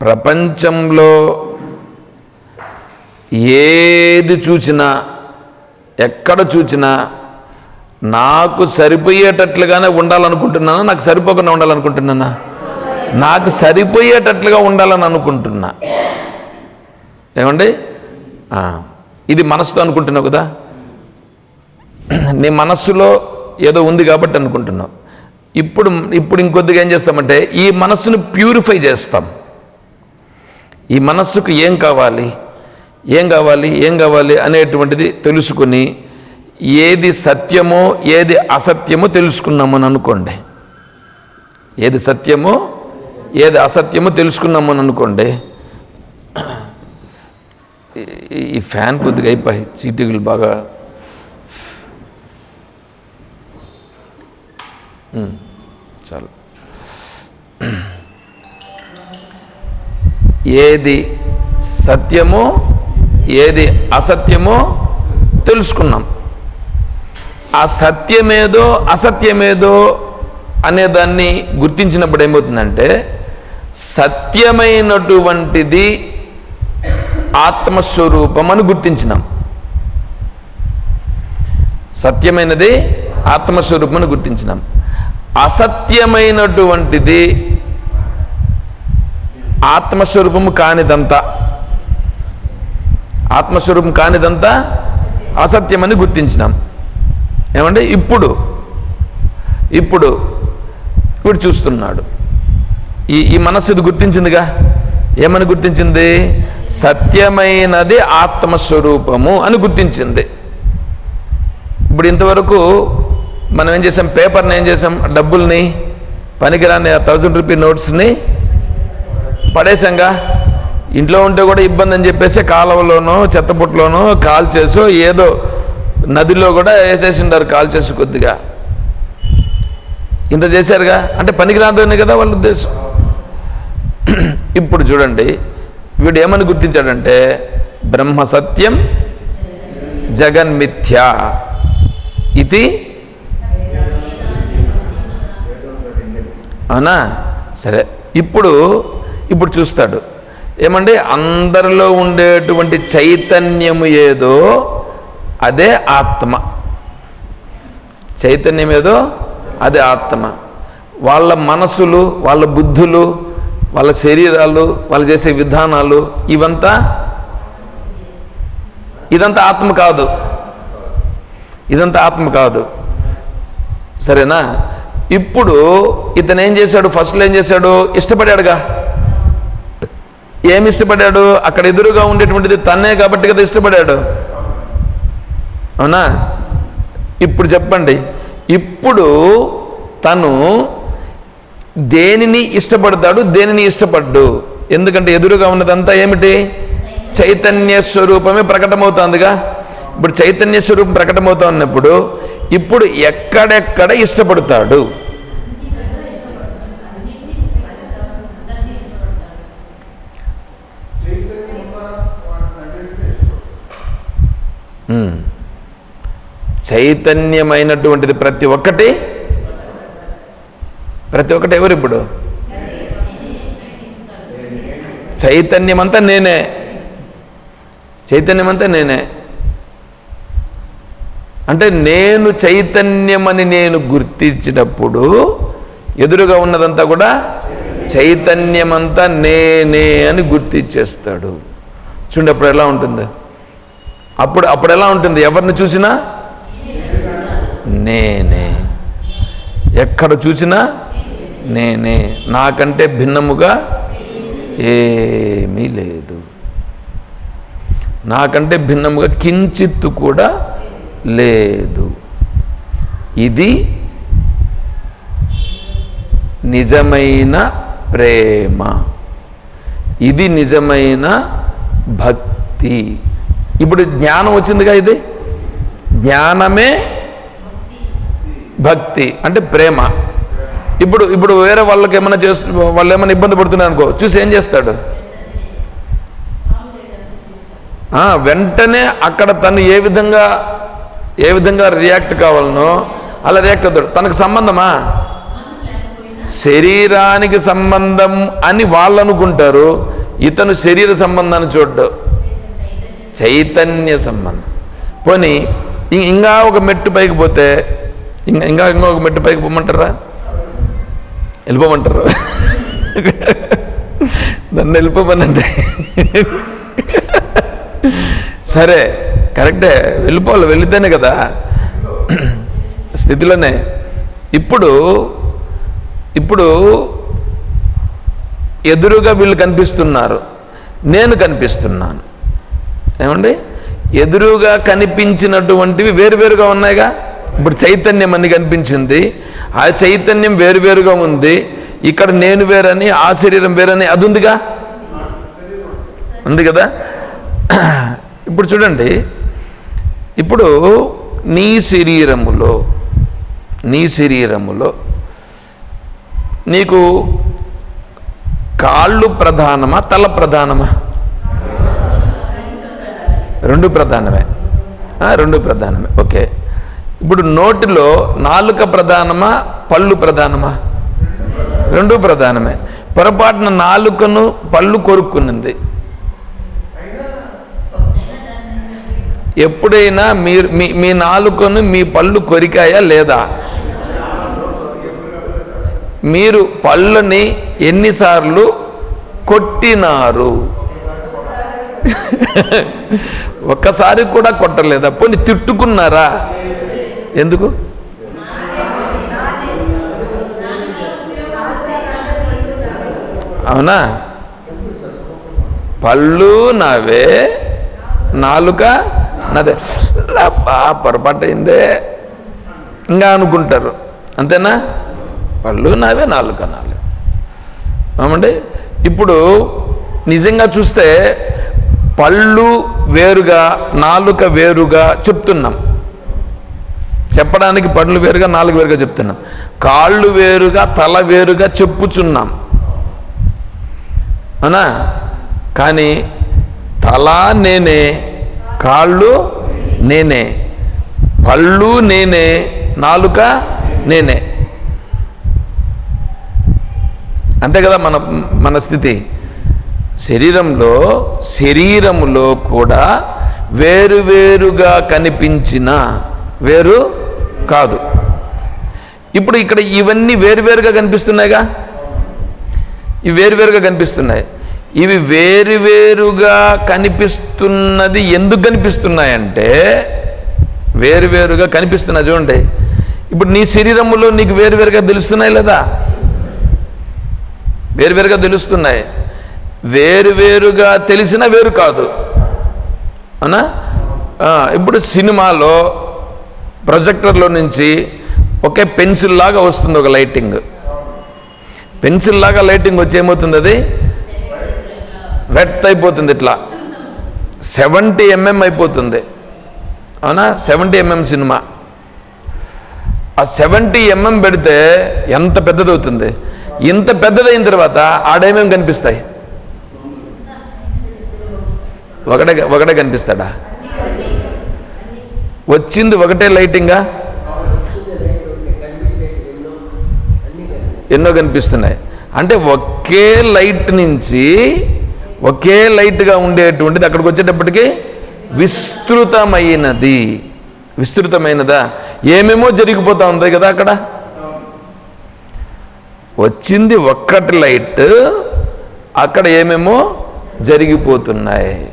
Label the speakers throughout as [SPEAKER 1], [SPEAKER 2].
[SPEAKER 1] ప్రపంచంలో ఏది చూసినా ఎక్కడ చూసినా నాకు సరిపోయేటట్లుగానే ఉండాలనుకుంటున్నానా? నాకు సరిపోకుండా ఉండాలనుకుంటున్నానా? నాకు సరిపోయేటట్లుగా ఉండాలని అనుకుంటున్నా. ఏమండి? ఇది మనసుతో అనుకుంటున్నావు కదా? నీ మనస్సులో ఏదో ఉంది కాబట్టి అనుకుంటున్నావు. ఇప్పుడు ఇప్పుడు ఇంకొద్దిగా ఏం చేస్తామంటే ఈ మనస్సును ప్యూరిఫై చేస్తాం. ఈ మనస్సుకు ఏం కావాలి? ఏం కావాలి? ఏం కావాలి అనేటువంటిది తెలుసుకుని ఏది సత్యమో ఏది అసత్యమో తెలుసుకున్నామని అనుకోండి. ఏది సత్యమో ఏది అసత్యమో తెలుసుకున్నామని అనుకోండి. ఈ- ఫ్యాన్ కొద్దిగా అయిపోయి చీటికలు బాగా. చాలు. ఏది సత్యమో ఏది అసత్యమో తెలుసుకున్నాం. ఆ సత్యమేదో అసత్యమేదో అనేదాన్ని గుర్తించినప్పుడు ఏమవుతుందంటే సత్యమైనటువంటిది ఆత్మస్వరూపం అని గుర్తించినాం. సత్యమైనది ఆత్మస్వరూపం అని గుర్తించినాం. అసత్యమైనటువంటిది ఆత్మస్వరూపము కానిదంతా. ఆత్మస్వరూపం కానిదంతా అసత్యమని గుర్తించినాం. ఏమంటే ఇప్పుడు ఇప్పుడు ఇప్పుడు చూస్తున్నాడు. ఈ ఈ మనస్సు ఇది గుర్తించిందిగా? ఏమని గుర్తించింది? సత్యమైనది ఆత్మస్వరూపము అని గుర్తించింది. ఇప్పుడు ఇంతవరకు మనం ఏం చేసాం పేపర్ని ఏం చేసాం డబ్బుల్ని పనికిరాని థౌజండ్ రూపీ నోట్స్ని పడేసాంగా ఇంట్లో ఉంటే కూడా ఇబ్బంది అని చెప్పేసి కాలువలోనో చెత్తపుట్లోనో కాల్ చేసో ఏదో నదిలో కూడా వేసేసిండారు కాల్ చేసి కొద్దిగా. ఇంత చేశారుగా? అంటే పనికిరాదని కదా వాళ్ళ ఉద్దేశం. ఇప్పుడు చూడండి వీడు ఏమని గుర్తించాడంటే బ్రహ్మ సత్యం జగన్మిథ్య ఇది అవునా? సరే ఇప్పుడు ఇప్పుడు చూస్తాడు. ఏమంటే అందరిలో ఉండేటువంటి చైతన్యము ఏదో అదే ఆత్మ. చైతన్యం ఏదో అదే ఆత్మ. వాళ్ళ మనసులు వాళ్ళ బుద్ధులు వాళ్ళ శరీరాలు వాళ్ళు చేసే విధానాలు ఇవంతా ఇదంతా ఆత్మ కాదు. ఇదంతా ఆత్మ కాదు. సరేనా? ఇప్పుడు ఇతను ఏం చేశాడు? ఫస్ట్లో ఏం చేశాడు? ఇష్టపడాడుగా. ఏమి ఇష్టపడ్డాడు? అక్కడ ఎదురుగా ఉండేటువంటిది తన్నే కాబట్టి కదా ఇష్టపడాడు అవునా? ఇప్పుడు చెప్పండి. ఇప్పుడు తను దేనిని ఇష్టపడతాడు దేనిని ఇష్టపడ్డు? ఎందుకంటే ఎదురుగా ఉన్నదంతా ఏమిటి? చైతన్య స్వరూపమే ప్రకటమవుతోందిగా. ఇప్పుడు చైతన్య స్వరూపం ప్రకటమవుతా ఉన్నప్పుడు ఇప్పుడు ఎక్కడెక్కడ ఇష్టపడతాడు? చైతన్యమైనటువంటిది ప్రతి ఒక్కటి. ప్రతి ఒక్కటి ఎవరు ఇప్పుడు? చైతన్యమంతా నేనే. చైతన్యమంతా నేనే. అంటే నేను చైతన్యమని నేను గుర్తించినప్పుడు ఎదురుగా ఉన్నదంతా కూడా చైతన్యమంతా నేనే అని గుర్తించేస్తాడు. చూడప్పుడు ఎలా ఉంటుంది? అప్పుడు అప్పుడు ఎలా ఉంటుంది? ఎవరిని చూసినా? నేనే. ఎక్కడ చూసినా? నేనే. నాకంటే భిన్నముగా ఏమీ లేదు. నాకంటే భిన్నముగా కించిత్తు కూడా లేదు. ఇది నిజమైన ప్రేమ. ఇది నిజమైన భక్తి. ఇప్పుడు జ్ఞానం వచ్చిందిగా ఇది? జ్ఞానమే భక్తి. అంటే ప్రేమ. ఇప్పుడు ఇప్పుడు వేరే వాళ్ళకి ఏమైనా చేస్తు వాళ్ళు ఏమైనా ఇబ్బంది పడుతున్నారు అనుకో చూసి ఏం చేస్తాడు? వెంటనే అక్కడ తను ఏ విధంగా ఏ విధంగా రియాక్ట్ కావాలనో అలా రియాక్ట్ అవుతాడు. తనకు సంబంధమా? శరీరానికి సంబంధం అని వాళ్ళు అనుకుంటారు. ఇతను శరీర సంబంధాన్ని చూడ్డు. చైతన్య సంబంధం. పోనీ ఇంకా ఒక మెట్టు పైకి పోతే ఇంకా ఇంకా ఇంకా ఒక మెట్టు పైకి పోమంటారా? వెళ్ళిపోమంటారు. నన్ను వెళ్ళిపోమనండి. సరే కరెక్టే వెళ్ళిపోవాలి వెళితేనే కదా. స్థితిలోనే. ఇప్పుడు ఇప్పుడు ఎదురుగా వీళ్ళు కనిపిస్తున్నారు. నేను కనిపిస్తున్నాను. ఏమండి? ఎదురుగా కనిపించినటువంటివి వేరువేరుగా ఉన్నాయిగా? ఇప్పుడు చైతన్యం అని కనిపించింది. ఆ చైతన్యం వేరువేరుగా ఉంది. ఇక్కడ నేను వేరని ఆ శరీరం వేరని అది ఉందిగా? ఉంది కదా? ఇప్పుడు చూడండి. ఇప్పుడు నీ శరీరములో నీ శరీరములో నీకు కాళ్ళు ప్రధానమా తల ప్రధానమా? రెండు ప్రధానమే. రెండు ప్రధానమే. ఓకే. ఇప్పుడు నోటిలో నాలుక ప్రధానమా పళ్ళు ప్రధానమా? రెండు ప్రధానమే. పొరపాటున నాలుకను పళ్ళు కొరుక్కున్నది ఎప్పుడైనా మీరు మీ మీ నాలుకను మీ పళ్ళు కొరికాయా లేదా? మీరు పళ్ళని ఎన్నిసార్లు కొట్టినారు? ఒక్కసారి కూడా కొట్టలేదా? పోనీ తిట్టుకున్నారా? ఎందుకు? అవునా? పళ్ళు నావే నాలుక నాదే. అబ్బా పొరపాటు అయిందే ఇంకా అనుకుంటారు. అంతేనా? పళ్ళు నావే నాలుక నాలుగు ఏమండి ఇప్పుడు నిజంగా చూస్తే పళ్ళు వేరుగా నాలుక వేరుగా చెప్తున్నాం. చెప్పడానికి పళ్ళు వేరుగా నాలుగు వేరుగా చెప్తున్నాం. కాళ్ళు వేరుగా తల వేరుగా చెప్పుచున్నాం. అవునా? కానీ తల నేనే కాళ్ళు నేనే పళ్ళు నేనే నాలుక నేనే. అంతే కదా మన మన స్థితి. శరీరంలో శరీరములో కూడా వేరువేరుగా కనిపించిన వేరు కాదు. ఇప్పుడు ఇక్కడ ఇవన్నీ వేరువేరుగా కనిపిస్తున్నాయిగా? ఇవి వేరువేరుగా కనిపిస్తున్నాయి. ఇవి వేరువేరుగా కనిపిస్తున్నది ఎందుకు కనిపిస్తున్నాయంటే వేరువేరుగా కనిపిస్తున్నాయి చూడండి. ఇప్పుడు నీ శరీరములో నీకు వేరువేరుగా తెలుస్తున్నాయి లేదా? వేరువేరుగా తెలుస్తున్నాయి. వేరువేరుగా తెలిసిన వేరు కాదు. అవునా ఇప్పుడు సినిమాలో ప్రొజెక్టర్లో నుంచి ఒకే పెన్సిల్ లాగా వస్తుంది ఒక లైటింగ్. పెన్సిల్ లాగా లైటింగ్ వచ్చి ఏమవుతుంది అది? వెట్ అయిపోతుంది ఇట్లా. సెవెంటీ ఎంఎం అయిపోతుంది. అవునా? Seventy MM cinema. ఆ సెవెంటీ ఎంఎం పెడితే ఎంత పెద్దదవుతుంది? ఇంత పెద్దదైన తర్వాత ఆడేమేమి కనిపిస్తాయి? ఒకటే ఒకటే కనిపిస్తాడా? వచ్చింది ఒకటే లైటింగా? ఎన్నో కనిపిస్తున్నాయి. అంటే ఒకే లైట్ నుంచి ఒకే లైట్గా ఉండేటువంటిది అక్కడికి వచ్చేటప్పటికి విస్తృతమైనది. విస్తృతమైనదా? ఏమేమో జరిగిపోతూ ఉంది కదా అక్కడ. వచ్చింది ఒక్కటి లైట్ అక్కడ ఏమేమో జరిగిపోతున్నాయి.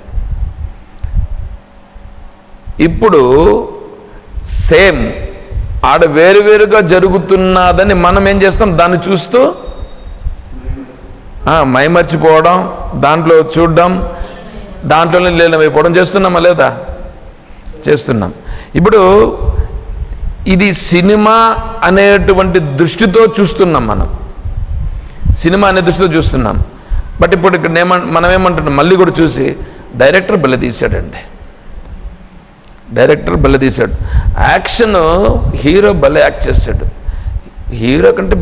[SPEAKER 1] ఇప్పుడు సేమ్ ఆడ వేరువేరుగా జరుగుతున్నదని మనం ఏం చేస్తాం? దాన్ని చూస్తూ మైమర్చిపోవడం దాంట్లో చూడడం దాంట్లోనే లీనమైపోవడం చేస్తున్నామా లేదా? చేస్తున్నాం. ఇప్పుడు ఇది సినిమా అనేటువంటి దృష్టితో చూస్తున్నాం మనం. సినిమా అనే దృష్టితో చూస్తున్నాం. బట్ ఇప్పుడు ఇక్కడ మనం ఏమంటున్నాం మళ్ళీ కూడా చూసి డైరెక్టర్ బలి తీశాడండి. డైరెక్టర్ భలే తీశాడు. యాక్షన్ హీరో భలే యాక్ట్ చేశాడు హీరో కంటే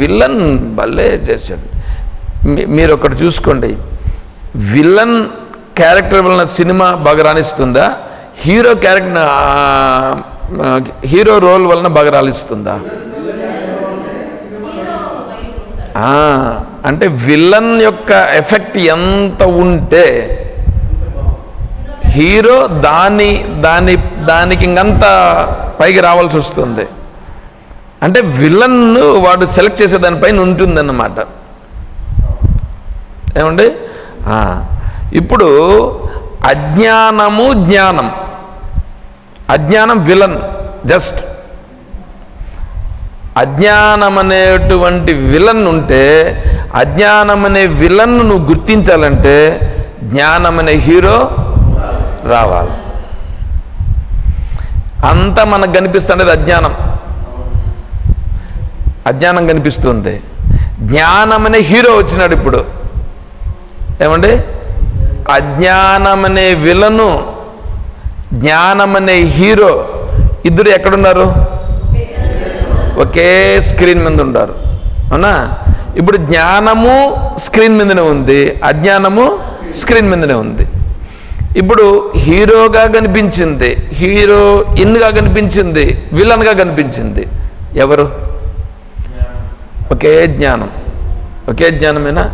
[SPEAKER 1] విలన్ భలే చేశాడు మీ- మీరు ఒకటి చూసుకోండి. విలన్ క్యారెక్టర్ వలన సినిమా బాగా రాణిస్తుందా? హీరో క్యారెక్టర్ హీరో రోల్ వలన బాగా రాణిస్తుందా? అంటే విలన్ యొక్క ఎఫెక్ట్ ఎంత ఉంటే హీరో దాని దాని దానికి ఇంకంత పైకి రావాల్సి వస్తుంది. అంటే విలన్ను వాడు సెలెక్ట్ చేసే దానిపైన ఉంటుందన్నమాట. ఏమండి? ఇప్పుడు అజ్ఞానము జ్ఞానం. అజ్ఞానం విలన్ జస్ట్. అజ్ఞానం అనేటువంటి విలన్ ఉంటే అజ్ఞానం అనే విలన్ను నువ్వు గుర్తించాలంటే జ్ఞానం అనే హీరో రావాలి. అంతా మనకు కనిపిస్తుండేది అజ్ఞానం. అజ్ఞానం కనిపిస్తుంది. జ్ఞానం అనే హీరో వచ్చినాడు ఇప్పుడు. ఏమండి? అజ్ఞానం అనే విలను జ్ఞానం అనే హీరో. ఇద్దరు ఎక్కడున్నారు? ఒకే స్క్రీన్ మీద ఉంటారు అవునా? ఇప్పుడు జ్ఞానము స్క్రీన్ మీదనే ఉంది అజ్ఞానము స్క్రీన్ మీదనే ఉంది. ఇప్పుడు హీరోగా కనిపించింది హీరో ఇన్గా కనిపించింది విలన్గా కనిపించింది. ఎవరు? ఒకే జ్ఞానం. ఒకే జ్ఞానమేనా?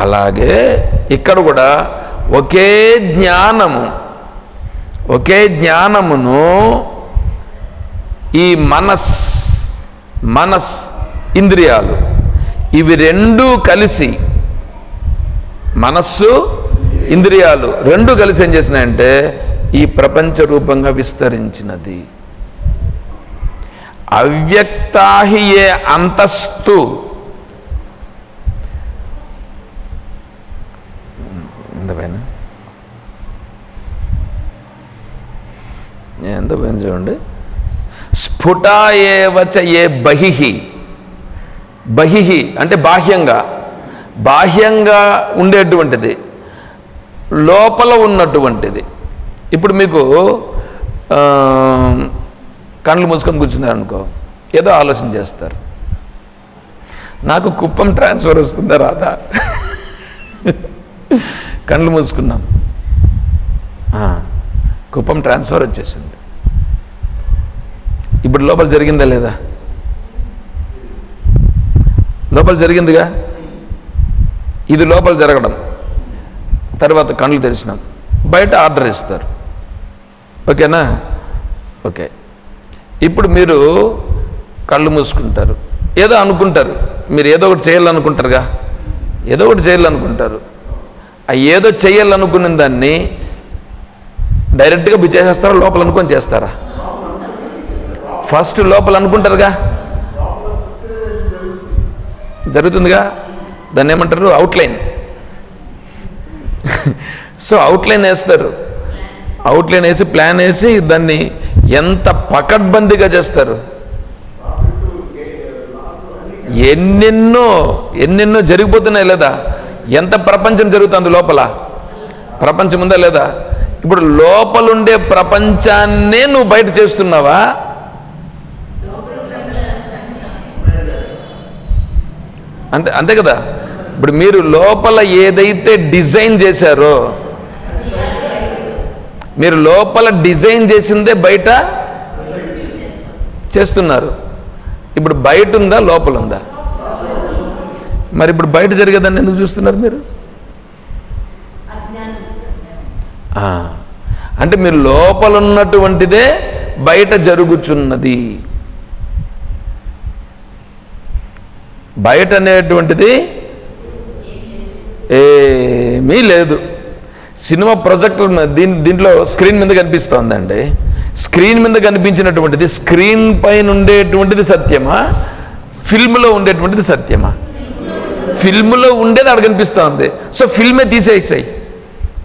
[SPEAKER 1] అలాగే ఇక్కడ కూడా ఒకే జ్ఞానము ఒకే జ్ఞానమును ఈ మనస్ మనస్ ఇంద్రియాలు ఇవి రెండూ కలిసి మనస్సు ఇంద్రియాలు రెండు కలిసి ఏం చేసినాయంటే ఈ ప్రపంచ రూపంగా విస్తరించినది. అవ్యక్తాహియే అంతస్తు. ఎంత ఎంత పైన చూడండి. స్ఫుటాయేవచ ఏ బహిహి. బహిహి అంటే బాహ్యంగా. బాహ్యంగా ఉండేటువంటిది. లోపల ఉన్నటువంటిది. ఇప్పుడు మీకు కళ్ళు మూసుకొని కూర్చున్నారనుకో ఏదో ఆలోచన చేస్తారు. నాకు కుప్పం ట్రాన్స్ఫర్ వస్తుందా రాదా? కళ్ళు మూసుకున్నాం. కుప్పం ట్రాన్స్ఫర్ వచ్చేసింది. ఇప్పుడు లోపల జరిగిందా లేదా? లోపల జరిగిందిగా? ఇది లోపల జరగడం. తర్వాత కళ్ళు తెరిచినాం. బయట ఆర్డర్ ఇస్తారు. ఓకేనా? ఓకే. ఇప్పుడు మీరు కళ్ళు మూసుకుంటారు. ఏదో అనుకుంటారు. మీరు ఏదో ఒకటి చేయాలనుకుంటారుగా? ఏదో ఒకటి చేయాలనుకుంటారు. ఆ ఏదో చేయాలనుకున్న దాన్ని డైరెక్ట్గా చేసేస్తారా? లోపల అనుకొని చేస్తారా? ఫస్ట్ లోపల అనుకుంటారుగా? జరుగుతుందిగా? దాన్ని ఏమంటారు? అవుట్లైన్. సో అవుట్లైన్ వేస్తారు. అవుట్లైన్ వేసి ప్లాన్ వేసి దాన్ని ఎంత పకడ్బందీగా చేస్తారు. ఎన్నెన్నో ఎన్నెన్నో జరిగిపోతున్నాయి లేదా? ఎంత ప్రపంచం జరుగుతుంది లోపల? ప్రపంచం ఉందా లేదా? ఇప్పుడు లోపలుండే ప్రపంచాన్నే నువ్వు బయట చేస్తున్నావా? అంటే అంతే కదా? ఇప్పుడు మీరు లోపల ఏదైతే డిజైన్ చేశారో మీరు లోపల డిజైన్ చేసిందే బయట చేస్తున్నారు. ఇప్పుడు బయట ఉందా లోపల ఉందా? మరి ఇప్పుడు బయట జరిగేదాన్ని ఎందుకు చూస్తున్నారు మీరు? అంటే మీరు లోపల ఉన్నటువంటిదే బయట జరుగుచున్నది. బయట అనేటువంటిది ఏమీ లేదు. సినిమా ప్రొజెక్టర్ దీని దీంట్లో స్క్రీన్ మీద కనిపిస్తోందండి. స్క్రీన్ మీద కనిపించినటువంటిది స్క్రీన్ పైన ఉండేటువంటిది సత్యమా? ఫిల్మ్లో ఉండేటువంటిది సత్యమా? ఫిల్మ్లో ఉండేది అక్కడ కనిపిస్తోంది. సో ఫిల్మే తీసేసాయి.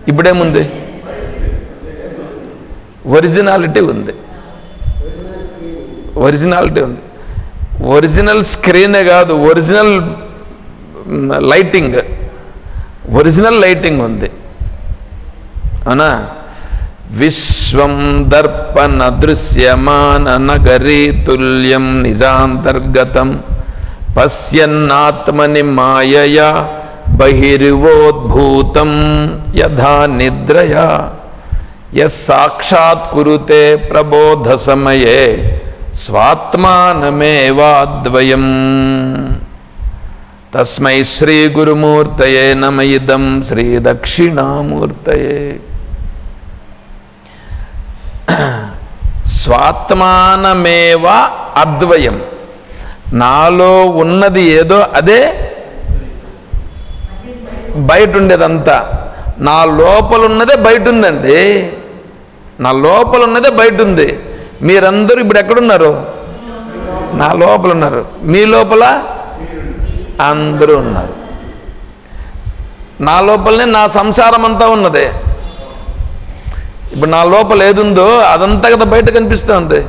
[SPEAKER 1] ఇప్పుడేముంది? ఒరిజినాలిటీ ఉంది. ఒరిజినాలిటీ ఉంది. ఒరిజినల్ స్క్రీనే కాదు ఒరిజినల్ లైటింగ్. ఒరిజినల్ లైటింగ్ ఉంది. అవునా? విశ్వం దర్పణ దృశ్యమాన నగరీ తుల్యం నిజాంతర్గతం. పశ్యన్నాత్మని మాయయా బహిర్వోద్భూతం యథా నిద్రయా. యసాక్షాత్ కురుతే ప్రబోధ సమయే. స్వాత్మానమేవాద్వయం. తస్మై శ్రీ గురుమూర్తయే నమ ఇదం శ్రీ దక్షిణామూర్తయే. స్వాత్మానమేవ అద్వయం. నాలో ఉన్నది ఏదో అదే బయట ఉండేదంతా నా లోపల ఉన్నదే బయట ఉందండి నా లోపల ఉన్నదే బయట ఉంది మీరందరూ ఇప్పుడు ఎక్కడున్నారు? నా లోపల ఉన్నారు మీ లోపల? అందరూ ఉన్నారు. నా లోపలనే నా సంసారం అంతా ఉన్నదే. ఇప్పుడు నా లోపల ఏదుందో అదంతా కదా బయట కనిపిస్తుంది.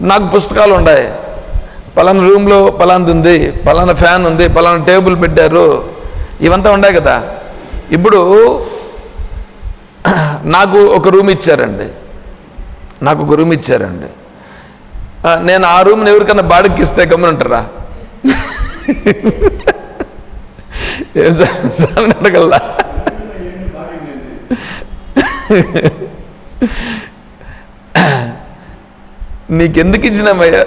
[SPEAKER 1] నాకు పుస్తకాలు ఉన్నాయి. పలానా రూమ్లో పలాంది ఉంది పలానా ఫ్యాన్ ఉంది పలానా టేబుల్ పెట్టారు. ఇవంతా ఉన్నాయి కదా. ఇప్పుడు నాకు ఒక రూమ్ ఇచ్చారండి. నాకు ఒక రూమ్ ఇచ్చారండి. నేను ఆ రూమ్ని ఎవరికైనా బాడికి ఇస్తే గమనంటారా స్వామిని అడగల్లా? నీకెందుకు ఇచ్చినామయ్యా?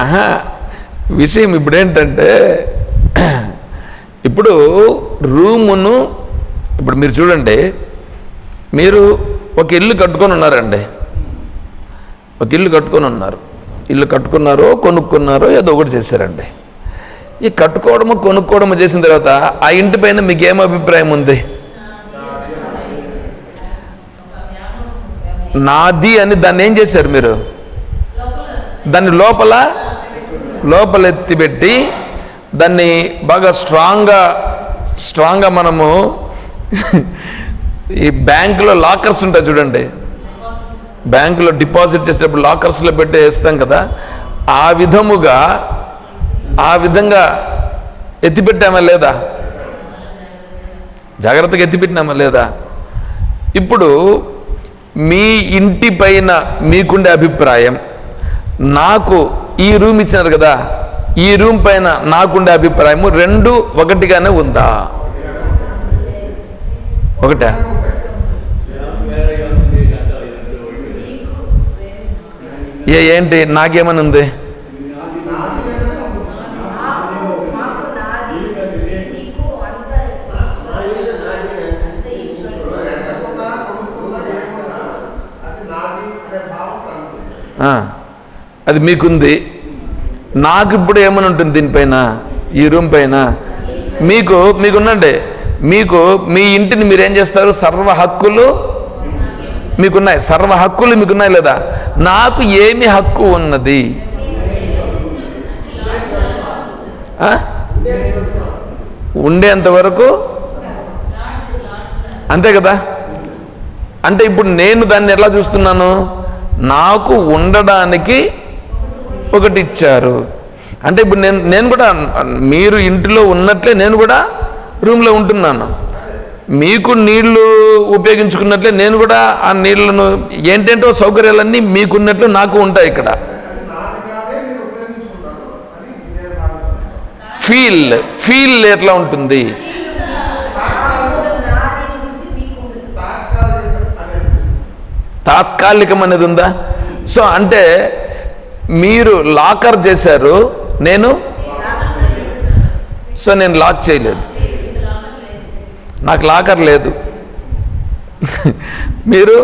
[SPEAKER 1] ఆహా విషయం ఇప్పుడేంటంటే ఇప్పుడు రూమును ఇప్పుడు మీరు చూడండి మీరు ఒక ఇల్లు కట్టుకొని ఉన్నారండి. ఒక ఇల్లు కట్టుకొని ఉన్నారు. ఇల్లు కట్టుకున్నారో కొనుక్కున్నారో ఏదో ఒకటి చేశారండి. ఈ కట్టుకోవడము కొనుక్కోవడము చేసిన తర్వాత ఆ ఇంటి పైన మీకు అభిప్రాయం ఉంది? నాది అని దాన్ని ఏం చేశారు మీరు? దాన్ని లోపల లోపల ఎత్తిపెట్టి దాన్ని బాగా స్ట్రాంగ్గా స్ట్రాంగ్గా మనము ఈ బ్యాంకులో లాకర్స్ ఉంటాయి చూడండి. బ్యాంకులో డిపాజిట్ చేసేటప్పుడు లాకర్స్లో పెట్టి వేస్తాం కదా. ఆ విధముగా ఆ విధంగా ఎత్తిపెట్టామా లేదా? జాగ్రత్తగా ఎత్తిపెట్టినామా లేదా? ఇప్పుడు మీ ఇంటి పైన మీకుండే అభిప్రాయం నాకు ఈ రూమ్ ఇచ్చినారు కదా. ఈ రూమ్ పైన నాకుండే అభిప్రాయము రెండు ఒకటిగానే ఉందా? ఒకటే. ఏ ఏంటి? నాకేమని ఉంది?
[SPEAKER 2] అది
[SPEAKER 1] మీకుంది. నాకు ఇప్పుడు ఏమని ఉంటుంది దీనిపైన ఈ రూమ్ పైన? మీకు మీకున్నండి మీకు మీ ఇంటిని మీరేం చేస్తారు? సర్వ హక్కులు మీకున్నాయి. సర్వ హక్కులు మీకున్నాయి లేదా? నాకు ఏమి హక్కు ఉన్నది? ఉండేంత వరకు? అంతే కదా? అంటే ఇప్పుడు నేను దాన్ని ఎలా చూస్తున్నాను? నాకు ఉండడానికి ఒకటి ఇచ్చారు అంటే ఇప్పుడు నేను నేను కూడా మీరు ఇంటిలో ఉన్నట్లే నేను కూడా రూమ్లో ఉంటున్నాను. మీకు నీళ్ళు ఉపయోగించుకున్నట్లే నేను కూడా ఆ నీళ్ళను ఏంటంటో సౌకర్యాలన్నీ మీకున్నట్లు నాకు ఉంటాయి ఇక్కడ. ఫీల్ ఫీల్ ఎట్లా ఉంటుంది?
[SPEAKER 2] తాత్కాలికం అనేది
[SPEAKER 1] ఉందా? సో అంటే మీరు లాకర్ చేశారు నేను సో నేను లాక్ చేయలేదు. నాకు లాకర్ లేదు. మీరు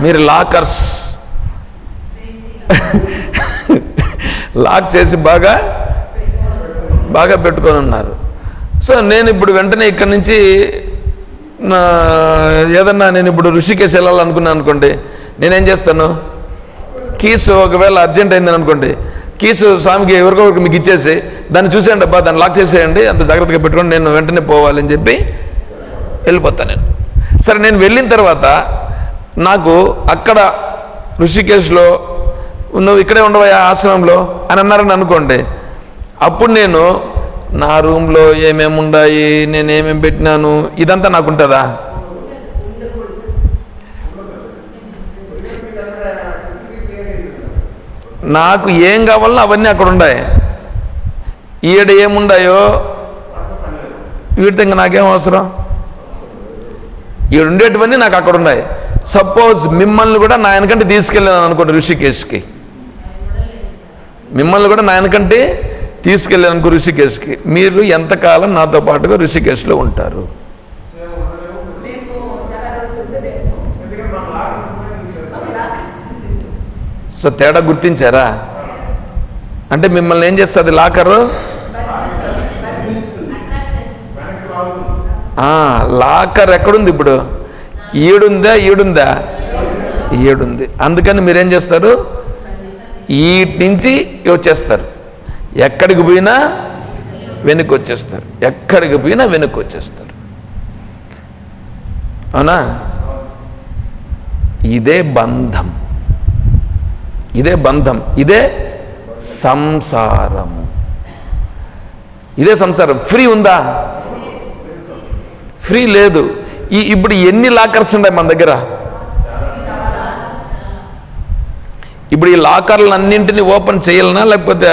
[SPEAKER 1] మీరు లాకర్స్. లాక్ చేసి బాగా బాగా పెట్టుకొని ఉన్నారు. సో నేను ఇప్పుడు వెంటనే ఇక్కడి నుంచి నా ఏదన్నా నేను ఇప్పుడు ఋషికేశ్ వెళ్ళాలనుకున్నాను అనుకోండి నేనేం చేస్తాను? కీసు ఒకవేళ అర్జెంట్ అయిందని అనుకోండి కీసు స్వామికి ఎవరికో ఒకరికి మీకు ఇచ్చేసి దాన్ని చూసేయండి అబ్బా దాన్ని లాక్ చేసేయండి అంత జాగ్రత్తగా పెట్టుకొని నేను వెంటనే పోవాలని చెప్పి వెళ్ళిపోతాను నేను. సరే నేను వెళ్ళిన తర్వాత నాకు అక్కడ ఋషికేశ్లో నువ్వు ఇక్కడే ఉండవా ఆశ్రమంలో అని అన్నారని అనుకోండి అప్పుడు నేను నా రూమ్లో ఏమేమి ఉన్నాయి నేను ఏమేమి పెట్టినాను ఇదంతా నాకు ఉంటుందా
[SPEAKER 2] మీకు అక్కడ ఇంటికి క్రియేట్ అయింది కదా
[SPEAKER 1] నాకు ఏం కావాలన్నా అవన్నీ అక్కడ ఉన్నాయి ఈడ ఏముండాయో?
[SPEAKER 2] వాటితో
[SPEAKER 1] వీటితో ఇంకా నాకేం అవసరం? ఈడుండేటివన్నీ నాకు అక్కడ ఉన్నాయి సపోజ్ మిమ్మల్ని కూడా నా వెనకంటే తీసుకెళ్ళాను అనుకోండి ఋషికేశ్కి. మిమ్మల్ని కూడా నా వెనకంటే తీసుకెళ్ళాను అనుకో ఋషికేశ్కి. మీరు ఎంతకాలం నాతో పాటుగా ఋషికేశ్లో ఉంటారు
[SPEAKER 2] మేము ఉండలేము.
[SPEAKER 3] మేము చాలా రోజులు ఉండలేము.
[SPEAKER 2] ఎందుకంటే మన లాగా సంబంధించి
[SPEAKER 3] అలా
[SPEAKER 1] సో తేడా గుర్తించారా? అంటే మిమ్మల్ని ఏం చేస్తుంది లాకరు? లాకర్ ఎక్కడుంది ఇప్పుడు? ఈడుందా ఈడుందా? ఈడుంది. అందుకని మీరేం చేస్తారు? ఈటి నుంచి వచ్చేస్తారు. ఎక్కడికి పోయినా వెనక్కి వచ్చేస్తారు. ఎక్కడికి పోయినా వెనక్కి వచ్చేస్తారు. అవునా? ఇదే బంధం. ఇదే బంధం ఇదే సంసారము. ఇదే సంసారం. ఫ్రీ ఉందా? ఫ్రీ లేదు. ఈ ఇప్పుడు ఎన్ని లాకర్స్ ఉన్నాయి మన దగ్గర? ఇప్పుడు ఈ లాకర్లను అన్నింటినీ ఓపెన్ చేయాలనా? లేకపోతే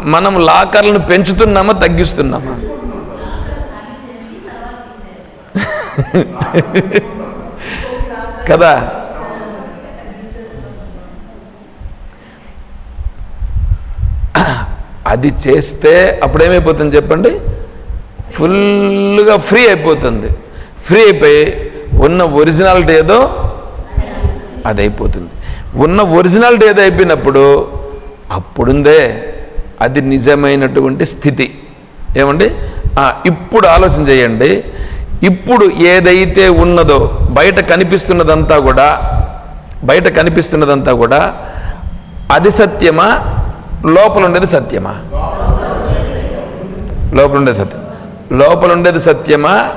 [SPEAKER 1] మనం లాకర్లను పెంచుతున్నామా తగ్గిస్తున్నామా? కదా అది చేస్తే అప్పుడు ఏమైపోతుంది చెప్పండి? ఫుల్గా ఫ్రీ అయిపోతుంది. ఫ్రీ అయిపోయి ఉన్న ఒరిజినాలిటీ ఏదో అది అయిపోతుంది ఉన్న ఒరిజినాలిటీ ఏదో అయిపోయినప్పుడు అప్పుడుందే అది నిజమైనటువంటి స్థితి. ఏమండి? ఇప్పుడు ఆలోచన చేయండి. ఇప్పుడు ఏదైతే ఉన్నదో బయట కనిపిస్తున్నదంతా కూడా బయట కనిపిస్తున్నదంతా కూడా అది సత్యమా? లోపల ఉండేది సత్యమా? లోపల ఉండేది సత్యం. లోపల ఉండేది సత్యమా?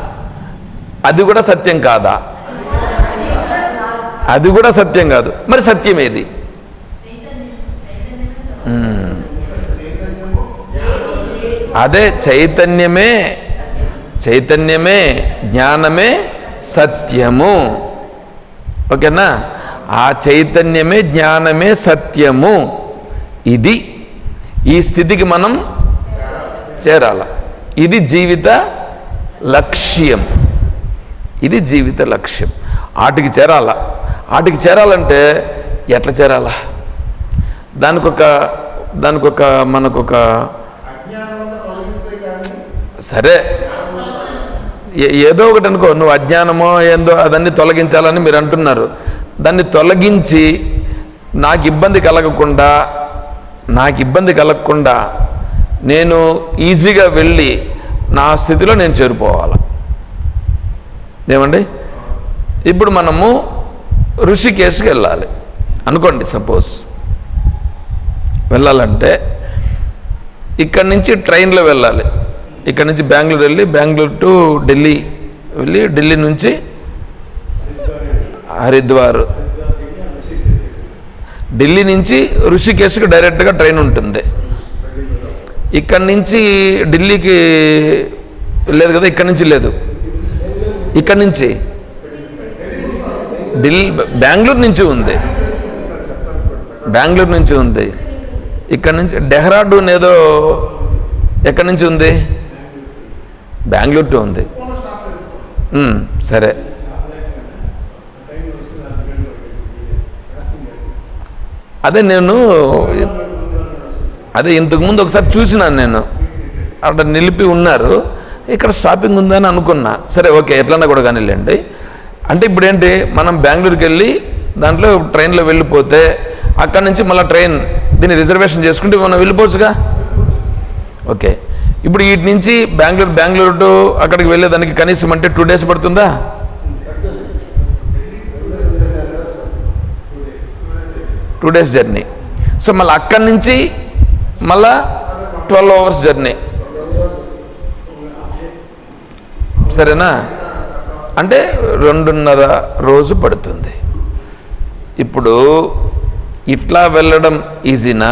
[SPEAKER 1] అది కూడా సత్యం కాదా? అది కూడా సత్యం కాదు. మరి సత్యం ఏది. అదే చైతన్యమే చైతన్యమే జ్ఞానమే సత్యము. ఓకేనా? ఆ చైతన్యమే జ్ఞానమే సత్యము. ఇది ఈ స్థితికి మనం చేరాల. ఇది జీవిత లక్ష్యం. ఇది జీవిత లక్ష్యం. ఆటికి చేరాల. ఆటికి చేరాలంటే ఎట్లా చేరాలా? దానికి ఒక దానికి ఒక మనకొక సరే. ఏదో ఒకటి అనుకో నువ్వు అజ్ఞానమో ఏందో అదన్నీ తొలగించాలని మీరు అంటున్నారు. దాన్ని తొలగించి నాకు ఇబ్బంది కలగకుండా నాకు ఇబ్బంది కలగకుండా నేను ఈజీగా వెళ్ళి నా స్థితిలో నేను చేరిపోవాలి ఏమండి? ఇప్పుడు మనము ఋషికేశ్కి వెళ్ళాలి. అనుకోండి సపోజ్. వెళ్ళాలంటే ఇక్కడి నుంచి ట్రైన్లో వెళ్ళాలి. ఇక్కడ నుంచి బెంగళూరు వెళ్ళి బెంగళూరు టు ఢిల్లీ వెళ్ళి ఢిల్లీ నుంచి హరిద్వార్. ఢిల్లీ నుంచి ఋషికేశ్కి డైరెక్ట్గా ట్రైన్ ఉంటుంది. ఇక్కడి నుంచి ఢిల్లీకి లేదు కదా ఇక్కడి నుంచి లేదు. ఇక్కడి నుంచి ఢిల్లీ బెంగళూరు నుంచి ఉంది. బెంగళూరు నుంచి ఉంది. ఇక్కడి నుంచి డెహ్రాడూన్ ఏదో ఎక్కడి నుంచి ఉంది? బెంగళూరు టు ఉంది సరే. అదే నేను అదే ఇంతకుముందు ఒకసారి చూసినాను నేను. అక్కడ నిలిపి ఉన్నారు. ఇక్కడ స్టాపింగ్ ఉందని అనుకున్నా. సరే ఓకే ఎట్లన్నా కూడా కానివ్వండి అంటే ఇప్పుడు ఏంటి మనం బెంగళూరుకి వెళ్ళి దాంట్లో ట్రైన్లో వెళ్ళిపోతే అక్కడి నుంచి మళ్ళీ ట్రైన్ దీన్ని రిజర్వేషన్ చేసుకుంటే మనం వెళ్ళిపోవచ్చుగా? ఓకే. ఇప్పుడు వీటి నుంచి బెంగళూరు బెంగళూరు టు అక్కడికి వెళ్ళేదానికి కనీసం అంటే టూ డేస్ పడుతుందా? టూ డేస్ జర్నీ సో మళ్ళీ అక్కడి నుంచి మళ్ళా ట్వెల్వ్ అవర్స్ జర్నీ సరేనా? అంటే రెండున్నర రోజు పడుతుంది. ఇప్పుడు ఇట్లా వెళ్ళడం ఈజీనా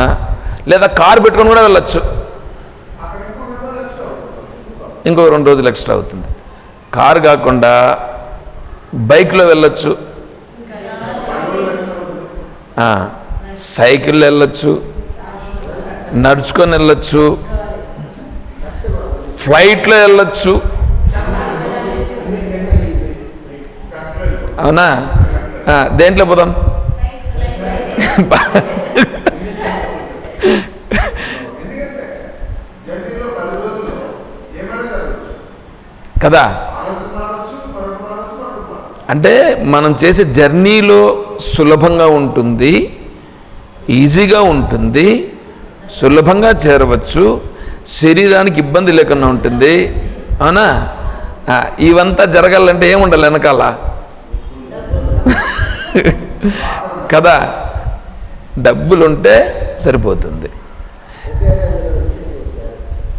[SPEAKER 1] లేదా కారు పెట్టుకొని కూడా వెళ్ళొచ్చు
[SPEAKER 2] అక్కడ ఇంకో రెండు రోజులు extra అవుతుంది.
[SPEAKER 1] ఇంకో రెండు రోజులు ఎక్స్ట్రా అవుతుంది. కారు కాకుండా బైక్లో వెళ్ళొచ్చు. సైకిల్లో వెళ్ళొచ్చు. నడుచుకొని వెళ్ళొచ్చు. ఫ్లైట్లో వెళ్ళొచ్చు. అవునా? దేంట్లో పోదాం
[SPEAKER 2] ఎందుకంటే జర్నీలో పది రోజుల్లో ఏమైనా జరగచ్చు
[SPEAKER 1] కదా? అంటే మనం చేసే జర్నీలో సులభంగా ఉంటుంది ఈజీగా ఉంటుంది సులభంగా చేరవచ్చు శరీరానికి ఇబ్బంది లేకుండా ఉంటుంది. అవునా? ఇవంతా జరగాలంటే ఏముండాలి వెనకాల? కదా? డబ్బులుంటే సరిపోతుంది.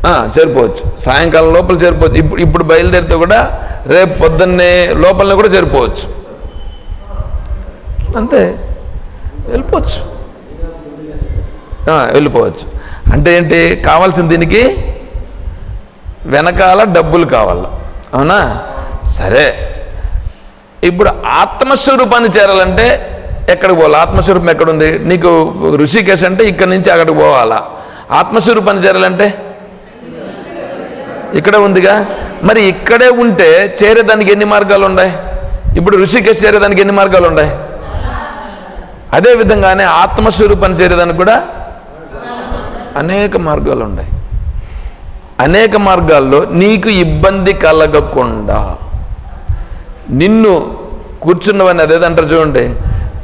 [SPEAKER 1] చేరిపోవచ్చు. సాయంకాలం లోపల చేరిపోవచ్చు. ఇప్పుడు ఇప్పుడు బయలుదేరితే కూడా రేపు పొద్దున్నే లోపలనే కూడా చేరిపోవచ్చు. అంతే. వెళ్ళిపోవచ్చు. వెళ్ళిపోవచ్చు. అంటే ఏంటి? కావాల్సిన దీనికి వెనకాల డబ్బులు కావాలి? అవునా? సరే. ఇప్పుడు ఆత్మస్వరూపాన్ని చేరాలంటే ఎక్కడికి పోవాలి? ఆత్మస్వరూపం ఎక్కడుంది? నీకు ఋషికేశ్ అంటే ఇక్కడి నుంచి అక్కడికి పోవాలా? ఆత్మస్వరూపాన్ని చేరాలంటే ఇక్కడే ఉందిగా. మరి ఇక్కడే ఉంటే చేరేదానికి ఎన్ని మార్గాలు ఉన్నాయి? ఇప్పుడు ఋషికేశ్ చేరేదానికి ఎన్ని మార్గాలు ఉన్నాయి? అదే విధంగానే ఆత్మస్వరూపాన్ని చేరేదానికి కూడా అనేక మార్గాలు ఉన్నాయి. అనేక మార్గాల్లో నీకు ఇబ్బంది కలగకుండా నిన్ను కూర్చున్నవని అదేదంటారు చూడండి.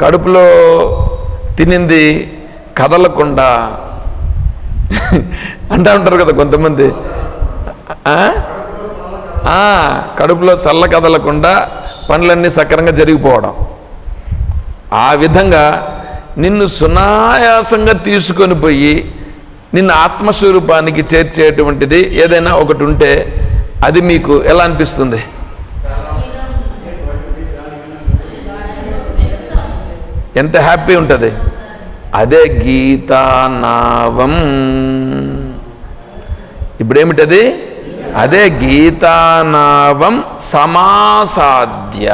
[SPEAKER 1] కడుపులో తినింది కదలకుండా అంటూ ఉంటారు కదా కొంతమంది. కడుపులో చల్ల కదలకుండా పనులన్నీ సక్రంగా జరిగిపోవడం. ఆ విధంగా నిన్ను సునాయాసంగా తీసుకొని పోయి నిన్ను ఆత్మస్వరూపానికి చేర్చేటువంటిది ఏదైనా ఒకటి ఉంటే అది మీకు ఎలా అనిపిస్తుంది? ఎంత హ్యాపీ ఉంటుంది? అదే గీతానావం. ఇప్పుడేమిటది? అదే గీతానావం సమాసాద్య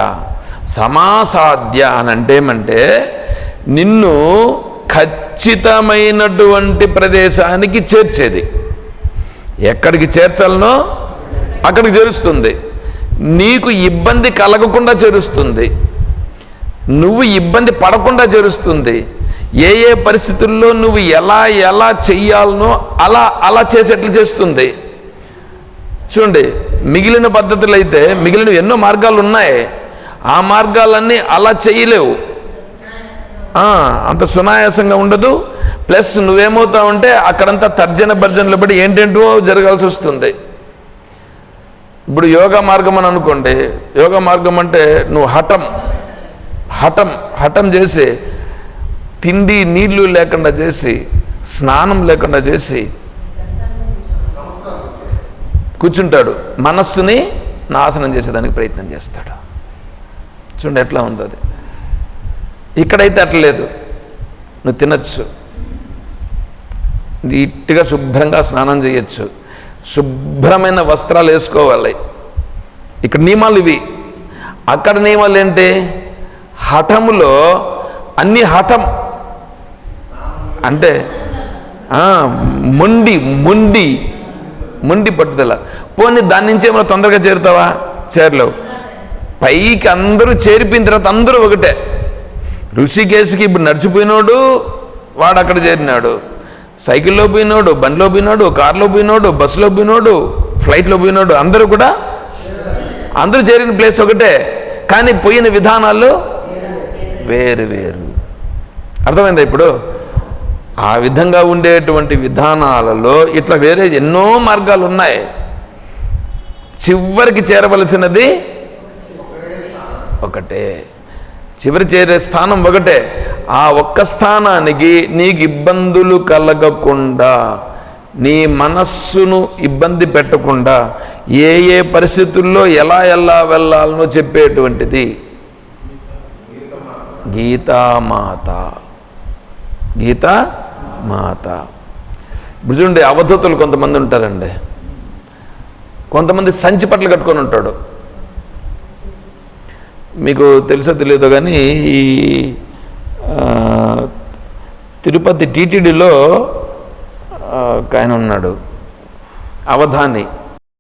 [SPEAKER 1] సమాసాద్య అని అంటే ఏమంటే నిన్ను ఖచ్చితమైనటువంటి ప్రదేశానికి చేర్చేది. ఎక్కడికి చేర్చాలనో అక్కడికి చేరుస్తుంది. నీకు ఇబ్బంది కలగకుండా చేరుస్తుంది. నువ్వు ఇబ్బంది పడకుండా చేరుస్తుంది. ఏ ఏ పరిస్థితుల్లో నువ్వు ఎలా ఎలా చెయ్యాలనో అలా అలా చేసేట్లు చేస్తుంది. చూడండి మిగిలిన పద్ధతులు అయితే మిగిలిన ఎన్నో మార్గాలు ఉన్నాయి ఆ మార్గాలన్నీ అలా చేయలేవు. అంత సునాయాసంగా ఉండదు. ప్లస్ నువ్వేమవుతావంటే అక్కడంతా తర్జన భర్జనలు పడి ఏంటేంటో జరగాల్సి వస్తుంది. ఇప్పుడు యోగా మార్గం అని అనుకోండి యోగా మార్గం అంటే నువ్వు హఠం హఠం హఠం చేసి తిండి నీళ్ళు లేకుండా చేసి స్నానం లేకుండా చేసి కూర్చుంటాడు. మనస్సుని నాశనం చేసేదానికి ప్రయత్నం చేస్తాడు. చూడండి ఎట్లా ఉంది అది. ఇక్కడైతే అట్లా లేదు. నువ్వు తినచ్చు. నీట్గా శుభ్రంగా స్నానం చేయొచ్చు. శుభ్రమైన వస్త్రాలు వేసుకోవాలి. ఇక్కడ నియమాలు ఇవి. అక్కడ నియమాలు ఏంటి? హఠములో అన్ని హఠం. అంటే మొండి మొండి. మొండి పట్టుదల. పోనీ దాని నుంచి ఏమైనా తొందరగా చేరుతావా? చేరలేవు. పైకి అందరూ చేరిపోయిన తర్వాత అందరూ ఒకటే. ఋషికేశ్కి ఇప్పుడు నడిచిపోయినోడు వాడు అక్కడ చేరినాడు. సైకిల్లో పోయినోడు బండిలో పోయినాడు కారులో పోయినోడు బస్సులో పోయినోడు ఫ్లైట్లో పోయినోడు అందరూ కూడా అందరూ చేరిన ప్లేస్ ఒకటే. కానీ పోయిన విధానాలు వేరు వేరు. అర్థమైందా ఇప్పుడు? ఆ విధంగా ఉండేటువంటి విధానాలలో ఇట్లా వేరే ఎన్నో మార్గాలు ఉన్నాయి చివరికి చేరవలసినది ఒకటే. చివరి చేరే స్థానం ఒకటే. ఆ ఒక్క స్థానానికి నీకు ఇబ్బందులు కలగకుండా నీ మనస్సును ఇబ్బంది పెట్టకుండా ఏ ఏ పరిస్థితుల్లో ఎలా ఎలా వెళ్ళాలనో చెప్పేటువంటిది గీతామాత గీతా మాత. ఇప్పుడు చూడండి అవధూతులు కొంతమంది ఉంటారండి. కొంతమంది సంచి పట్లు కట్టుకొని ఉంటాడు. మీకు తెలుసో తెలియదో కానీ ఈ తిరుపతి టీటీడీలో ఒక ఆయన ఉన్నాడు. అవధాని.